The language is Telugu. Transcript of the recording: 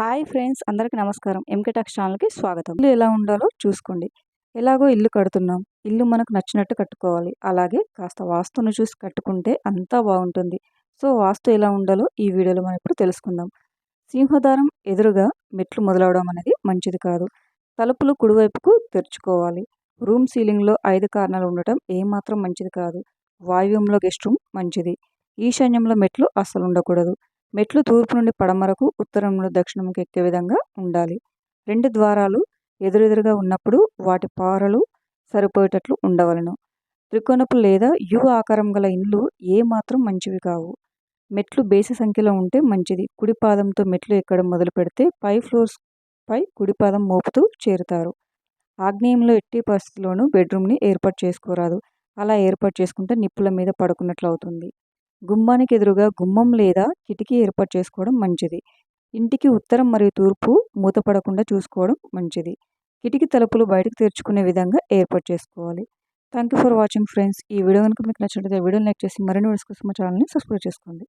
హాయ్ ఫ్రెండ్స్ అందరికీ నమస్కారం. ఎంకే టాక్స్ ఛానల్కి స్వాగతం. ఇల్లు ఎలా ఉండాలో చూసుకోండి. ఎలాగో ఇల్లు కడుతున్నాం. ఇల్లు మనకు నచ్చినట్టు కట్టుకోవాలి. అలాగే కాస్త వాస్తును చూసి కట్టుకుంటే అంతా బాగుంటుంది. సో వాస్తు ఎలా ఉండాలో ఈ వీడియోలో మనం ఇప్పుడు తెలుసుకుందాం. సింహదారం ఎదురుగా మెట్లు మొదలవడం అనేది మంచిది కాదు. తలుపులు కుడివైపుకు తెరుచుకోవాలి. రూమ్ సీలింగ్లో ఐదు కారణాలు ఉండటం ఏమాత్రం మంచిది కాదు. వాయువ్యంలో గెస్ట్ రూమ్ మంచిది. ఈశాన్యంలో మెట్లు అస్సలు ఉండకూడదు. మెట్లు తూర్పు నుండి పడమరకు ఉత్తరం నుండి దక్షిణంకి ఎక్కే విధంగా ఉండాలి. రెండు ద్వారాలు ఎదురెదురుగా ఉన్నప్పుడు వాటి పారలు సరిపోయేటట్లు ఉండవలను. త్రికోణపు లేదా యు ఆకారం గల ఇండ్లు ఏమాత్రం మంచివి కావు. మెట్లు బేసి సంఖ్యలో ఉంటే మంచిది. కుడి పాదంతో మెట్లు ఎక్కడం మొదలు పెడితే పై ఫ్లోర్స్ పై కుడిపాదం మోపుతూ చేరుతారు. ఆగ్నేయంలో ఎట్టి పరిస్థితిలోనూ బెడ్రూమ్ని ఏర్పాటు చేసుకోరాదు. అలా ఏర్పాటు చేసుకుంటే నిప్పుల మీద పడుకున్నట్లు అవుతుంది. గుమ్మానికి ఎదురుగా గుమ్మం లేదా కిటికీ ఏర్పాటు చేసుకోవడం మంచిది. ఇంటికి ఉత్తరం మరియు తూర్పు మూతపడకుండా చూసుకోవడం మంచిది. కిటికీ తలుపులు బయటకు తెరుచుకునే విధంగా ఏర్పాటు చేసుకోవాలి. Thank you for watching friends ఈ వీడియో కనుక మీకు నచ్చినట్లయితే వీడియోని లైక్ చేసి మరిన్ని వీడియోస్ కోసం మా ఛానల్ని సబ్స్క్రైబ్ చేసుకోండి.